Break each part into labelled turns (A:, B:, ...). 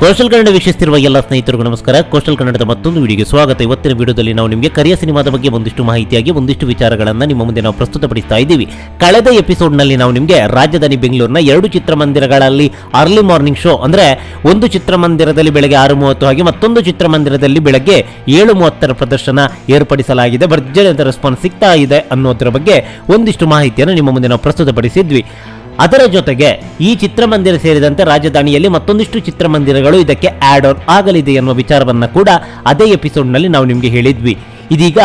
A: Coastal Kannada ವೀಕ್ಷಿಸ್ತಿರುವ ಎಲ್ಲ ಸ್ನೇಹಿತರಿಗೂ ನಮಸ್ಕಾರ. ಕೋಸ್ಟಲ್ ಕನ್ನಡದ ಮತ್ತೊಂದು ವಿಡಿಯೋಗೆ ಸ್ವಾಗತ. ಇವತ್ತಿನ ವಿಡಿಯೋದಲ್ಲಿ ನಾವು ನಿಮಗೆ ಕರಿಯ ಸಿನಿಮಾದ ಬಗ್ಗೆ ಒಂದಿಷ್ಟು ಮಾಹಿತಿಯಾಗಿ, ಒಂದಿಷ್ಟು ವಿಚಾರಗಳನ್ನು ನಿಮ್ಮ ಮುಂದೆ ನಾವು ಪ್ರಸ್ತುತಪಡಿಸ್ತಾ ಇದ್ದೀವಿ. ಕಳೆದ ಎಪಿಸೋಡ್ನಲ್ಲಿ ನಾವು ನಿಮಗೆ ರಾಜಧಾನಿ ಬೆಂಗಳೂರಿನ ಎರಡು ಚಿತ್ರಮಂದಿರಗಳಲ್ಲಿ ಅರ್ಲಿ ಮಾರ್ನಿಂಗ್ ಶೋ, ಅಂದರೆ ಒಂದು ಚಿತ್ರಮಂದಿರದಲ್ಲಿ ಬೆಳಗ್ಗೆ ಆರು ಮೂವತ್ತು ಹಾಗೆ ಮತ್ತೊಂದು ಚಿತ್ರಮಂದಿರದಲ್ಲಿ ಬೆಳಗ್ಗೆ ಏಳು ಮೂವತ್ತರ ಪ್ರದರ್ಶನ ಏರ್ಪಡಿಸಲಾಗಿದೆ. ಭರ್ಜರಿಯಾದ ರೆಸ್ಪಾನ್ಸ್ ಸಿಗ್ತಾ ಇದೆ ಅನ್ನೋದರ ಬಗ್ಗೆ ಒಂದಿಷ್ಟು ಮಾಹಿತಿಯನ್ನು ನಿಮ್ಮ ಮುಂದೆ ನಾವು ಪ್ರಸ್ತುತಪಡಿಸಿದ್ವಿ. ಅದರ ಜೊತೆಗೆ ಈ ಚಿತ್ರಮಂದಿರ ಸೇರಿದಂತೆ ರಾಜಧಾನಿಯಲ್ಲಿ ಮತ್ತೊಂದಿಷ್ಟು ಚಿತ್ರಮಂದಿರಗಳು ಇದಕ್ಕೆ ಆಡ್ ಆನ್ ಆಗಲಿದೆ ಎನ್ನುವ ವಿಚಾರವನ್ನ ಕೂಡ ಅದೇ ಎಪಿಸೋಡ್ನಲ್ಲಿ ನಾವು ನಿಮಗೆ ಹೇಳಿದ್ವಿ. ಇದೀಗ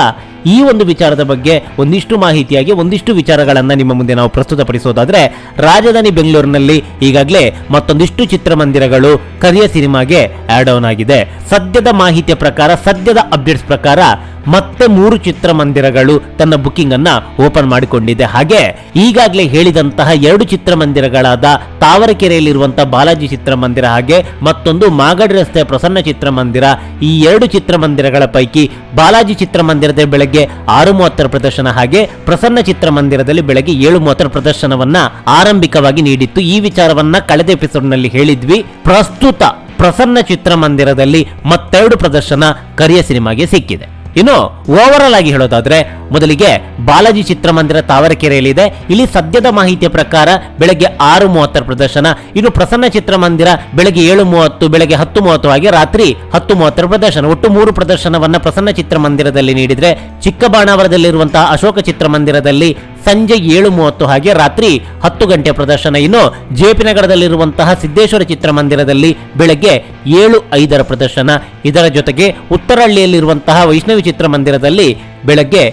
A: ಈ ಒಂದು ವಿಚಾರದ ಬಗ್ಗೆ ಒಂದಿಷ್ಟು ಮಾಹಿತಿಯಾಗಿ ಒಂದಿಷ್ಟು ವಿಚಾರಗಳನ್ನು ನಿಮ್ಮ ಮುಂದೆ ನಾವು ಪ್ರಸ್ತುತಪಡಿಸೋದಾದರೆ, ರಾಜಧಾನಿ ಬೆಂಗಳೂರಿನಲ್ಲಿ ಈಗಾಗಲೇ ಮತ್ತೊಂದಿಷ್ಟು ಚಿತ್ರಮಂದಿರಗಳು ಕರಿಯ ಸಿನಿಮಾಗೆ ಆಡ್ ಆನ್ ಆಗಿದೆ. ಸದ್ಯದ ಮಾಹಿತಿಯ ಪ್ರಕಾರ, ಸದ್ಯದ ಅಪ್ಡೇಟ್ಸ್ ಪ್ರಕಾರ ಮತ್ತೆ ಮೂರು ಚಿತ್ರಮಂದಿರಗಳು ತನ್ನ ಬುಕಿಂಗ್ ಅನ್ನ ಓಪನ್ ಮಾಡಿಕೊಂಡಿದೆ. ಹಾಗೆ ಈಗಾಗಲೇ ಹೇಳಿದಂತಹ ಎರಡು ಚಿತ್ರಮಂದಿರಗಳಾದ ತಾವರಕೆರೆಯಲ್ಲಿರುವಂತಹ ಬಾಲಾಜಿ ಚಿತ್ರಮಂದಿರ ಹಾಗೆ ಮತ್ತೊಂದು ಮಾಗಡಿ ರಸ್ತೆಯ ಪ್ರಸನ್ನ ಚಿತ್ರಮಂದಿರ, ಈ ಎರಡು ಚಿತ್ರಮಂದಿರಗಳ ಪೈಕಿ ಬಾಲಾಜಿ ಚಿತ್ರಮಂದಿರದ ಬೆಳಗ್ಗೆ ಆರು ಮೂವತ್ತರ ಪ್ರದರ್ಶನ ಹಾಗೆ ಪ್ರಸನ್ನ ಚಿತ್ರಮಂದಿರದಲ್ಲಿ ಬೆಳಗ್ಗೆ ಏಳು ಮೂವತ್ತರ ಪ್ರದರ್ಶನವನ್ನ ಆರಂಭಿಕವಾಗಿ ನೀಡಿತ್ತು. ಈ ವಿಚಾರವನ್ನ ಕಳೆದ ಎಪಿಸೋಡ್ನಲ್ಲಿ ಹೇಳಿದ್ವಿ. ಪ್ರಸ್ತುತ ಪ್ರಸನ್ನ ಚಿತ್ರಮಂದಿರದಲ್ಲಿ ಮತ್ತೆರಡು ಪ್ರದರ್ಶನ ಕರಿಯ ಸಿನಿಮಾಗೆ ಸಿಕ್ಕಿದೆ. ಇನ್ನು ಓವರಾಲ್ ಆಗಿ ಹೇಳೋದಾದ್ರೆ, ಮೊದಲಿಗೆ ಬಾಲಾಜಿ ಚಿತ್ರಮಂದಿರ ತಾವರೆಕೆರೆಯಲ್ಲಿದೆ. ಇಲ್ಲಿ ಸದ್ಯದ ಮಾಹಿತಿಯ ಪ್ರಕಾರ ಬೆಳಗ್ಗೆ ಆರು ಮೂವತ್ತರ ಪ್ರದರ್ಶನ, ಇನ್ನು ಪ್ರಸನ್ನ ಚಿತ್ರಮಂದಿರ ಬೆಳಗ್ಗೆ ಏಳು ಮೂವತ್ತು, ಬೆಳಗ್ಗೆ ಹತ್ತು ಮೂವತ್ತು ಆಗಿ ರಾತ್ರಿ ಹತ್ತು ಮೂವತ್ತರ ಪ್ರದರ್ಶನ. ಒಟ್ಟು ಮೂರು ಪ್ರದರ್ಶನವನ್ನ ಪ್ರಸನ್ನ ಚಿತ್ರಮಂದಿರದಲ್ಲಿ ನೀಡಿದ್ರೆ ಚಿಕ್ಕಬಾಣಾವರದಲ್ಲಿರುವಂತಹ ಅಶೋಕ ಚಿತ್ರಮಂದಿರದಲ್ಲಿ ಸಂಜೆ ಏಳು ಮೂವತ್ತು ಹಾಗೆ ರಾತ್ರಿ ಹತ್ತು ಗಂಟೆ ಪ್ರದರ್ಶನ. ಇನ್ನು ಜೆಪಿ ನಗರದಲ್ಲಿರುವಂತಹ ಸಿದ್ದೇಶ್ವರ ಚಿತ್ರಮಂದಿರದಲ್ಲಿ ಬೆಳಗ್ಗೆ ಏಳು ಐದರ ಪ್ರದರ್ಶನ. ಇದರ ಜೊತೆಗೆ ಉತ್ತರಹಳ್ಳಿಯಲ್ಲಿರುವಂತಹ ವೈಷ್ಣವಿ ಚಿತ್ರಮಂದಿರದಲ್ಲಿ ಬೆಳಗ್ಗೆ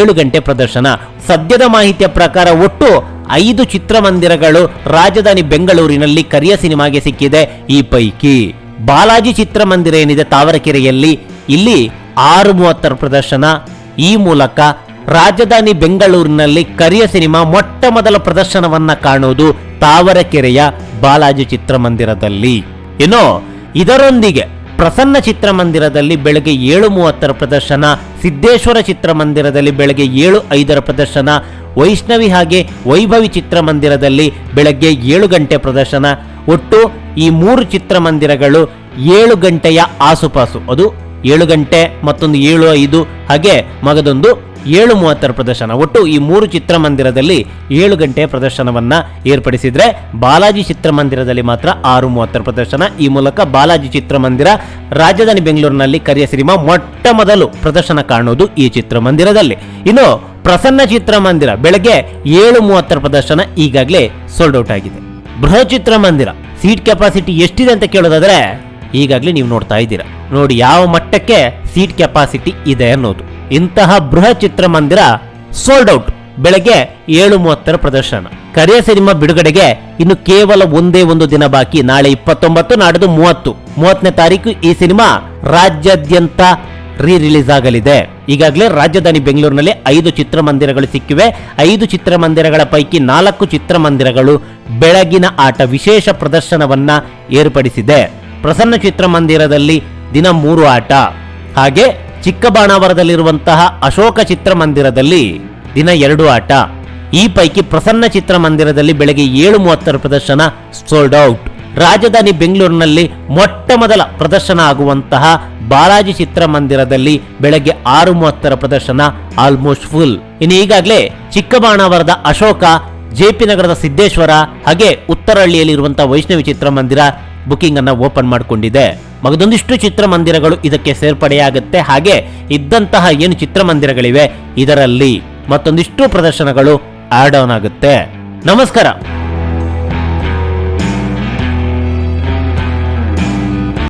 A: ಏಳು ಗಂಟೆ ಪ್ರದರ್ಶನ. ಸದ್ಯದ ಮಾಹಿತಿಯ ಪ್ರಕಾರ ಒಟ್ಟು ಐದು ಚಿತ್ರಮಂದಿರಗಳು ರಾಜಧಾನಿ ಬೆಂಗಳೂರಿನಲ್ಲಿ ಕರಿಯ ಸಿನಿಮಾಗೆ ಸಿಕ್ಕಿದೆ. ಈ ಪೈಕಿ ಬಾಲಾಜಿ ಚಿತ್ರಮಂದಿರ ಏನಿದೆ ತಾವರಕೆರೆಯಲ್ಲಿ, ಇಲ್ಲಿ ಆರು ಮೂವತ್ತರ ಪ್ರದರ್ಶನ. ಈ ಮೂಲಕ ರಾಜಧಾನಿ ಬೆಂಗಳೂರಿನಲ್ಲಿ ಕರಿಯ ಸಿನಿಮಾ ಮೊಟ್ಟ ಮೊದಲ ಪ್ರದರ್ಶನವನ್ನ ಕಾಣುವುದು ತಾವರಕೆರೆಯ ಬಾಲಾಜಿ ಚಿತ್ರಮಂದಿರದಲ್ಲಿ. ಏನೋ, ಇದರೊಂದಿಗೆ ಪ್ರಸನ್ನ ಚಿತ್ರಮಂದಿರದಲ್ಲಿ ಬೆಳಗ್ಗೆ ಏಳು ಮೂವತ್ತರ ಪ್ರದರ್ಶನ, ಸಿದ್ದೇಶ್ವರ ಚಿತ್ರಮಂದಿರದಲ್ಲಿ ಬೆಳಗ್ಗೆ ಏಳು ಐದರ ಪ್ರದರ್ಶನ, ವೈಷ್ಣವಿ ಹಾಗೆ ವೈಭವಿ ಚಿತ್ರಮಂದಿರದಲ್ಲಿ ಬೆಳಗ್ಗೆ ಏಳು ಗಂಟೆ ಪ್ರದರ್ಶನ. ಒಟ್ಟು ಈ ಮೂರು ಚಿತ್ರಮಂದಿರಗಳು ಏಳು ಗಂಟೆಯ ಆಸುಪಾಸು. ಅದು ಏಳು ಗಂಟೆ ಮತ್ತೊಂದು ಏಳು ಐದು ಹಾಗೆ ಮಗದೊಂದು ಏಳು ಮೂವತ್ತರ ಪ್ರದರ್ಶನ. ಒಟ್ಟು ಈ ಮೂರು ಚಿತ್ರಮಂದಿರದಲ್ಲಿ ಏಳು ಗಂಟೆ ಪ್ರದರ್ಶನವನ್ನ ಏರ್ಪಡಿಸಿದ್ರೆ ಬಾಲಾಜಿ ಚಿತ್ರಮಂದಿರದಲ್ಲಿ ಮಾತ್ರ ಆರು ಮೂವತ್ತರ ಪ್ರದರ್ಶನ. ಈ ಮೂಲಕ ಬಾಲಾಜಿ ಚಿತ್ರಮಂದಿರ ರಾಜಧಾನಿ ಬೆಂಗಳೂರಿನಲ್ಲಿ ಕರಿಯ ಸಿನಿಮಾ ಮೊಟ್ಟ ಮೊದಲು ಪ್ರದರ್ಶನ ಕಾಣುವುದು ಈ ಚಿತ್ರಮಂದಿರದಲ್ಲಿ. ಇನ್ನು ಪ್ರಸನ್ನ ಚಿತ್ರಮಂದಿರ ಬೆಳಗ್ಗೆ ಏಳು ಮೂವತ್ತರ ಪ್ರದರ್ಶನ ಈಗಾಗಲೇ ಸೋಲ್ಡ್ ಔಟ್ ಆಗಿದೆ. ಬೃಹತ್ ಚಿತ್ರಮಂದಿರ ಸೀಟ್ ಕೆಪಾಸಿಟಿ ಎಷ್ಟಿದೆ ಅಂತ ಕೇಳೋದಾದ್ರೆ ಈಗಾಗಲೇ ನೀವು ನೋಡ್ತಾ ಇದ್ದೀರಾ. ನೋಡಿ ಯಾವ ಮಟ್ಟಕ್ಕೆ ಸೀಟ್ ಕೆಪಾಸಿಟಿ ಇದೆ ಅನ್ನೋದು. ಇಂತಹ ಬೃಹತ್ ಚಿತ್ರಮಂದಿರ ಸೋಲ್ಡ್ ಔಟ್ ಬೆಳಗ್ಗೆ ಏಳು ಮೂವತ್ತರ ಪ್ರದರ್ಶನ. ಕರಿಯ ಸಿನಿಮಾ ಬಿಡುಗಡೆಗೆ ಇನ್ನು ಕೇವಲ ಒಂದೇ ಒಂದು ದಿನ ಬಾಕಿ. ನಾಳೆ ಇಪ್ಪತ್ತೊಂಬತ್ತು, ನಾಡಿದ್ದು ಮೂವತ್ತು. ಮೂವತ್ತನೇ ತಾರೀಕು ಈ ಸಿನಿಮಾ ರಾಜ್ಯಾದ್ಯಂತ ರೀ ರಿಲೀಸ್ ಆಗಲಿದೆ. ಈಗಾಗಲೇ ರಾಜಧಾನಿ ಬೆಂಗಳೂರಿನಲ್ಲಿ ಐದು ಚಿತ್ರಮಂದಿರಗಳು ಸಿಕ್ಕಿವೆ. ಐದು ಚಿತ್ರಮಂದಿರಗಳ ಪೈಕಿ ನಾಲ್ಕು ಚಿತ್ರಮಂದಿರಗಳು ಬೆಳಗಿನ ಆಟ ವಿಶೇಷ ಪ್ರದರ್ಶನವನ್ನ ಏರ್ಪಡಿಸಿದೆ. ಪ್ರಸನ್ನ ಚಿತ್ರಮಂದಿರದಲ್ಲಿ ದಿನ ಮೂರು ಆಟ. ಹಾಗೆ ಚಿಕ್ಕಬಾಣಾವರದಲ್ಲಿರುವಂತಹ ಅಶೋಕ ಚಿತ್ರಮಂದಿರದಲ್ಲಿ ದಿನ ಎರಡು ಆಟ. ಈ ಪೈಕಿ ಪ್ರಸನ್ನ ಚಿತ್ರಮಂದಿರದಲ್ಲಿ ಬೆಳಗ್ಗೆ ಏಳು ಮೂವತ್ತರ ಪ್ರದರ್ಶನ ಸೋಲ್ಡ್ ಔಟ್ ರಾಜಧಾನಿ ಬೆಂಗಳೂರಿನಲ್ಲಿ ಮೊಟ್ಟ ಮೊದಲ ಪ್ರದರ್ಶನ ಆಗುವಂತಹ ಬಾಲಾಜಿ ಚಿತ್ರಮಂದಿರದಲ್ಲಿ ಬೆಳಗ್ಗೆ ಆರು ಮೂವತ್ತರ ಪ್ರದರ್ಶನ ಆಲ್ಮೋಸ್ಟ್ ಫುಲ್ ಇನ್ನು ಈಗಾಗಲೇ ಚಿಕ್ಕಬಾಣಾವರದ ಅಶೋಕ ಜೆಪಿ ನಗರದ ಸಿದ್ದೇಶ್ವರ ಹಾಗೆ ಉತ್ತರಹಳ್ಳಿಯಲ್ಲಿರುವಂತಹ ವೈಷ್ಣವಿ ಚಿತ್ರಮಂದಿರ ಬುಕಿಂಗ್ ಅನ್ನ ಓಪನ್ ಮಾಡಿಕೊಂಡಿದೆ. ಮಗದೊಂದಿಷ್ಟು ಚಿತ್ರಮಂದಿರಗಳು ಇದಕ್ಕೆ ಸೇರ್ಪಡೆಯಾಗುತ್ತೆ. ಹಾಗೆ ಇದ್ದಂತಹ ಏನು ಚಿತ್ರಮಂದಿರಗಳಿವೆ, ಇದರಲ್ಲಿ ಮತ್ತೊಂದಿಷ್ಟು ಪ್ರದರ್ಶನಗಳು ಆಡ್ ಆನ್ ಆಗುತ್ತೆ. ನಮಸ್ಕಾರ.